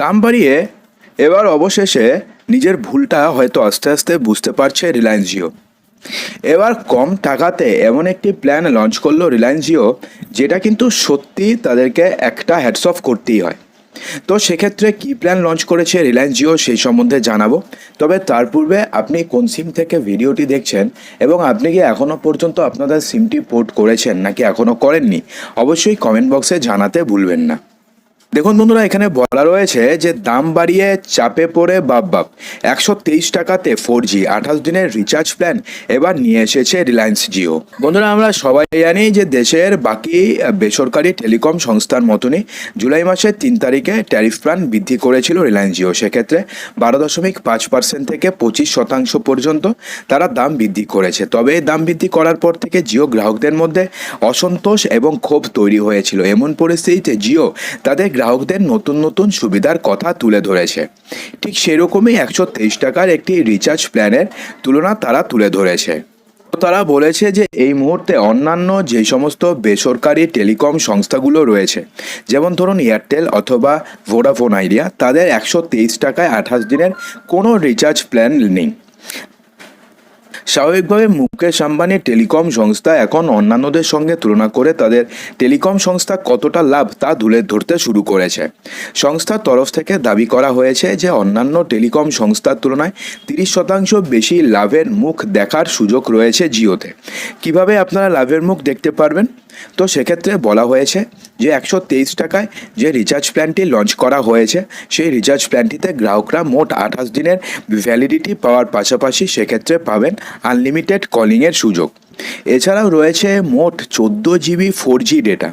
দাম বাড়িয়ে এবার অবশেষে নিজের ভুলটা হয়তো আস্তে আস্তে বুঝতে পারছে রিলায়েন্স জিও। এবার কম টাকাতে এমন একটি প্ল্যান লঞ্চ করল রিলায়েন্স জিও, যেটা কিন্তু সত্যি তাদেরকে একটা হ্যাডস অফ করতেই হয়। তো সেক্ষেত্রে কী প্ল্যান লঞ্চ করেছে রিলায়েন্স জিও সেই সম্বন্ধে জানাব। তবে তার পূর্বে আপনি কোন সিম থেকে ভিডিওটি দেখছেন এবং আপনি কি এখনও পর্যন্ত আপনাদের সিমটি পোর্ট করেছেন নাকি এখনও করেননি, অবশ্যই কমেন্ট বক্সে জানাতে ভুলবেন না। দেখুন বন্ধুরা, এখানে বলা রয়েছে যে দাম বাড়িয়ে চাপে পড়ে বাপ বাপ। একশো তেইশ টাকাতে ফোর জি আঠাশ দিনের রিচার্জ প্ল্যান এবার নিয়ে এসেছে রিলায়েন্স জিও বন্ধুরা, আমরা সবাই জানি যে দেশের বাকি বেসরকারি টেলিকম সংস্থার মতনই জুলাই মাসের তিন তারিখে ট্যারিফ প্ল্যান বৃদ্ধি করেছিল রিলায়েন্স জিও সেক্ষেত্রে বারো দশমিক পাঁচ পার্সেন্ট থেকে পঁচিশ শতাংশ পর্যন্ত তারা দাম বৃদ্ধি করেছে। তবে এই দাম বৃদ্ধি করার পর থেকে জিও গ্রাহকদের মধ্যে অসন্তোষ এবং ক্ষোভ তৈরি হয়েছিল। এমন পরিস্থিতিতে জিও তাদের গ্রাহকদের নতুন নতুন সুবিধার কথা তুলে ধরেছে। ঠিক সেরকমই একশো তেইশ টাকার একটি রিচার্জ প্ল্যানের তুলনা তারা তুলে ধরেছে। তারা বলেছে যে এই মুহূর্তে অন্যান্য যে সমস্ত বেসরকারি টেলিকম সংস্থাগুলো রয়েছে, যেমন ধরুন এয়ারটেল অথবা ভোডাফোন আইডিয়া তাদের একশো তেইশ টাকায় আঠাশ দিনের কোনো রিচার্জ প্ল্যান নেই। স্বাভাবিকভাবে মুকেশ আম্বানি টেলিকম সংস্থা এখন অন্যান্যদের সঙ্গে তুলনা করে তাদের টেলিকম সংস্থা কতটা লাভ তা ধুলে ধরতে শুরু করেছে। সংস্থার তরফ থেকে দাবি করা হয়েছে যে, অন্যান্য টেলিকম সংস্থার তুলনায় তিরিশ শতাংশ বেশি লাভের মুখ দেখার সুযোগ রয়েছে জিওতে। কীভাবে আপনারা লাভের মুখ দেখতে পারবেন? তো সেক্ষেত্রে বলা হয়েছে যে একশো তেইশ টাকায় যে রিচার্জ প্ল্যানটি লঞ্চ করা হয়েছে, সেই রিচার্জ প্ল্যানটিতে গ্রাহকরা মোট আঠাশ দিনের ভ্যালিডিটি পাওয়ার পাশাপাশি সেক্ষেত্রে পাবেন আনলিমিটেড কলিংয়ের সুযোগ। এছাড়াও রয়েছে মোট চোদ্দ জিবি ফোর জি ডেটা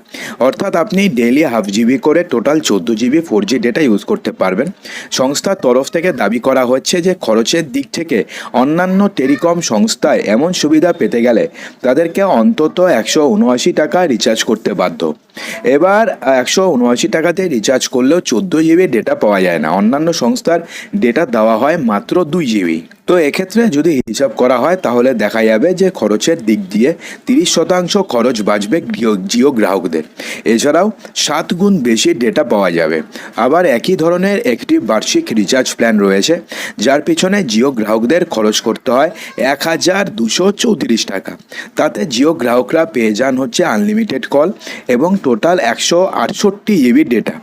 অর্থাৎ আপনি ডেইলি হাফ জিবি করে টোটাল চোদ্দ GB four G data use করতে পারবেন। সংস্থার তরফ থেকে দাবি করা হচ্ছে যে খরচের দিক থেকে অন্যান্য টেলিকম সংস্থায় এমন সুবিধা পেতে গেলে তাদেরকে অন্তত একশো উনআশি টাকা রিচার্জ করতে বাধ্য। এবার একশো উনআশি টাকাতে রিচার্জ করলেও চোদ্দ জিবি ডেটা পাওয়া যায় না। অন্যান্য সংস্থার ডেটা দেওয়া হয় মাত্র দুই জিবি তো এক্ষেত্রে যদি হিসাব করা হয়, তাহলে দেখা যাবে যে খরচের দিক দিয়ে তিরিশ শতাংশ খরচ বাঁচবে জিও গ্রাহকদের। এছাড়াও সাত গুণ বেশি ডেটা পাওয়া যাবে। আবার একই ধরনের একটি বার্ষিক রিচার্জ প্ল্যান রয়েছে, যার পিছনে জিও গ্রাহকদের খরচ করতে হয় এক হাজার দুশো চৌত্রিশ টাকা। তাতে জিও গ্রাহকরা পেয়ে যান হচ্ছে আনলিমিটেড কল এবং টোটাল একশো আটষট্টি জিবি ডেটা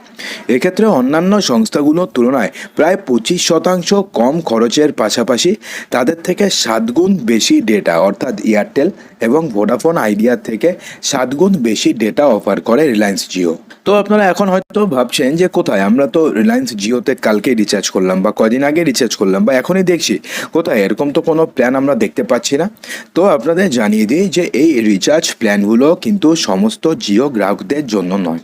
এক্ষেত্রে অন্যান্য সংস্থাগুলোর তুলনায় প্রায় পঁচিশ শতাংশ কম খরচের পাশাপাশি তাদের থেকে সাত গুণ বেশি ডেটা অর্থাৎ এয়ারটেল এবং ভোডাফোন আইডিয়ার থেকে সাত গুণ বেশি ডেটা অফার করে রিলায়েন্স জিও তো আপনারা এখন হয়তো ভাবছেন যে কোথায়? আমরা তো রিলায়েন্স জিওতে কালকে রিচার্জ করলাম বা কদিন আগে রিচার্জ করলাম বা এখনই দেখছি। কোথায়? এরকম তো কোনো প্ল্যান আমরা দেখতে পাচ্ছি না। তো আপনাদের জানিয়ে দিই যে এই রিচার্জ প্ল্যানগুলো কিন্তু সমস্ত জিও গ্রাহকদের জন্য নয়।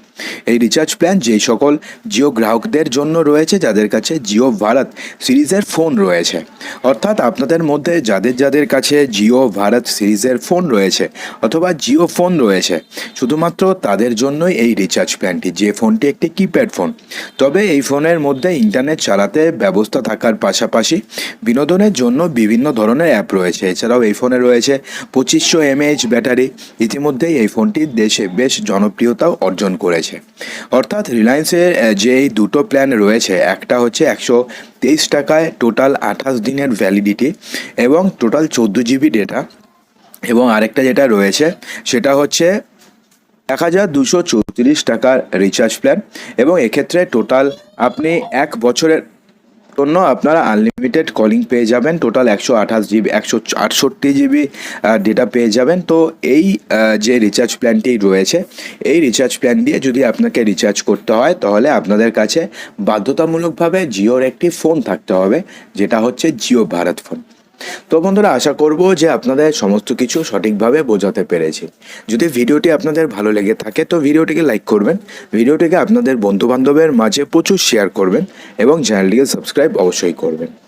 এই রিচার্জ প্ল্যান যেই সকল জিও গ্রাহকদের জন্য রয়েছে, যাদের কাছে জিও ভারত সিরিজের ফোন রয়েছে। অর্থাৎ আপনাদের মধ্যে যাদের যাদের কাছে জিও ভারত সিরিজের ফোন রয়েছে অথবা জিও ফোন রয়েছে, শুধুমাত্র তাদের জন্যই এই রিচার্জ প্ল্যানটি যে ফোনটি একটি কিপ্যাড ফোন তবে এই ফোনের মধ্যে ইন্টারনেট চালাতে ব্যবস্থা থাকার পাশাপাশি বিনোদনের জন্য বিভিন্ন ধরনের অ্যাপ রয়েছে। এছাড়াও এই ফোনে রয়েছে পঁচিশশো এমএএইচ ব্যাটারি। ইতিমধ্যেই এই ফোনটি দেশে বেশ জনপ্রিয়তাও অর্জন করেছে। অর্থাৎ রিলায়েন্সের যে দুটো প্ল্যান রয়েছে, একটা হচ্ছে একশো তেইশ টাকায় টোটাল আঠাশ দিনের ভ্যালিডিটি এবং টোটাল চোদ্দ জিবি ডেটা এবং আরেকটা যেটা রয়েছে, সেটা হচ্ছে এক হাজার দুশো চৌত্রিশ টাকার রিচার্জ প্ল্যান এবং এক্ষেত্রে টোটাল আপনি এক বছরের জন্য আপনারা আনলিমিটেড কলিং পেয়ে যাবেন। টোটাল একশো আঠাশ জিবি একশো আটষট্টি জিবি ডেটা পেয়ে যাবেন। তো এই যে রিচার্জ প্ল্যানটি রয়েছে, এই রিচার্জ প্ল্যান দিয়ে যদি আপনাকে রিচার্জ করতে হয়, তাহলে আপনাদের কাছে বাধ্যতামূলকভাবে জিওর একটি ফোন থাকতে হবে, যেটা হচ্ছে জিও ভারত ফোন তো বন্ধুরা, আশা করব যে আপনাদের সমস্ত কিছু সঠিকভাবে বোঝাতে পেরেছি। যদি ভিডিওটি আপনাদের ভালো লেগে থাকে, তো ভিডিওটিকে লাইক করবেন। ভিডিওটিকে আপনাদের বন্ধুবান্ধবের মাঝে প্রচুর শেয়ার করবেন এবং চ্যানেলটিকে সাবস্ক্রাইব অবশ্যই করবেন।